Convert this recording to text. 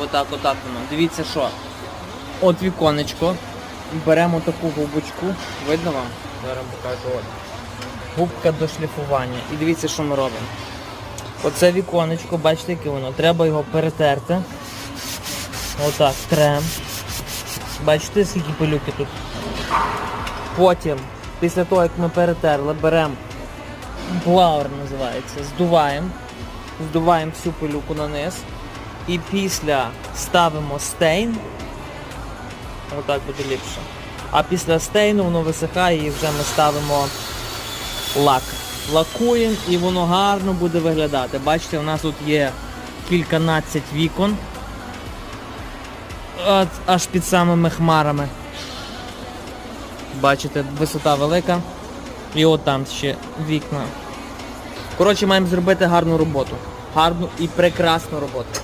Отак, отак воно. Дивіться що. От віконечко. Беремо таку губочку. Видно вам? Зараз покажу от. Губка до шліфування. І дивіться, що ми робимо. Оце віконечко, бачите, яке воно. Треба його перетерти. Отак, трем. Бачите, скільки пилюки тут. Потім, після того, як ми перетерли, беремо блауер називається, здуваємо. Здуваємо всю пилюку на низ. І після ставимо стейн. Отак буде ліпше. А після стейну воно висихає і вже ми ставимо лак. Лакуємо і воно гарно буде виглядати. Бачите, у нас тут є кільканадцять вікон. От, аж під самими хмарами. Бачите, висота велика. І от там ще вікна. Коротше, маємо зробити гарну роботу. Гарну і прекрасну роботу.